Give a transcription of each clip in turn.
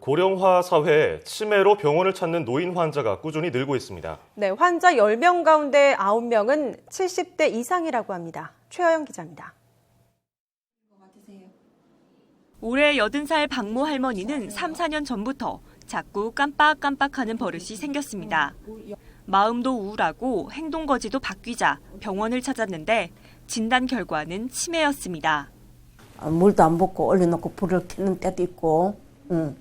고령화 사회에 치매로 병원을 찾는 노인 환자가 꾸준히 늘고 있습니다. 네, 환자 10명 가운데 9명은 70대 이상이라고 합니다. 최하영 기자입니다. 올해 80살 박모 할머니는 3, 4년 전부터 자꾸 깜빡깜빡하는 버릇이 생겼습니다. 마음도 우울하고 행동 거지도 바뀌자 병원을 찾았는데 진단 결과는 치매였습니다. 아, 물도 안 붓고 올려놓고 불을 켜는 때도 있고, 응.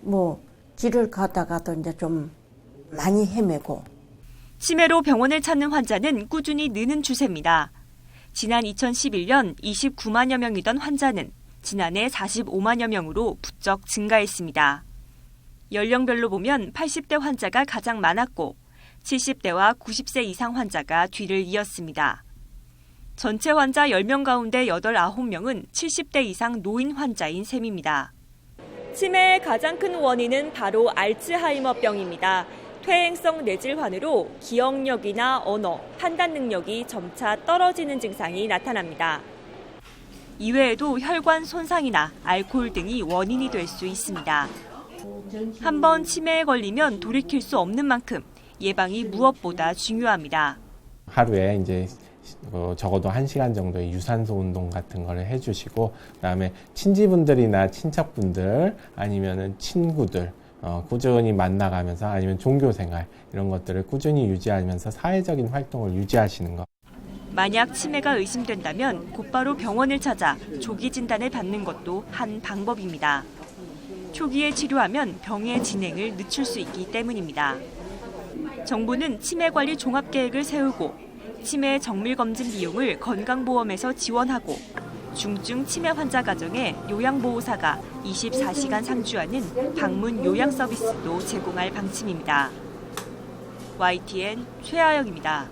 뭐 길을 가다가도 이제 좀 많이 헤매고. 치매로 병원을 찾는 환자는 꾸준히 느는 추세입니다. 지난 2011년 29만여 명이던 환자는 지난해 45만여 명으로 부쩍 증가했습니다. 연령별로 보면 80대 환자가 가장 많았고 70대와 90세 이상 환자가 뒤를 이었습니다. 전체 환자 10명 가운데 8, 9명은 70대 이상 노인 환자인 셈입니다. 치매의 가장 큰 원인은 바로 알츠하이머병입니다. 퇴행성 뇌질환으로 기억력이나 언어, 판단 능력이 점차 떨어지는 증상이 나타납니다. 이외에도 혈관 손상이나 알코올 등이 원인이 될 수 있습니다. 한번 치매에 걸리면 돌이킬 수 없는 만큼 예방이 무엇보다 중요합니다. 하루에 이제 어, 적어도 한시간 정도의 유산소 운동 같은 거를 해주시고 그다음에 친지분들이나 친척분들 아니면은 친구들 어, 꾸준히 만나가면서 아니면 종교생활 이런 것들을 꾸준히 유지하면서 사회적인 활동을 유지하시는 것. 만약 치매가 의심된다면 곧바로 병원을 찾아 조기 진단을 받는 것도 한 방법입니다. 초기에 치료하면 병의 진행을 늦출 수 있기 때문입니다. 정부는 치매 관리 종합 계획을 세우고 치매 정밀 검진 비용을 건강보험에서 지원하고 중증 치매 환자 가정에 요양보호사가 24시간 상주하는 방문 요양 서비스도 제공할 방침입니다. YTN 최아영입니다.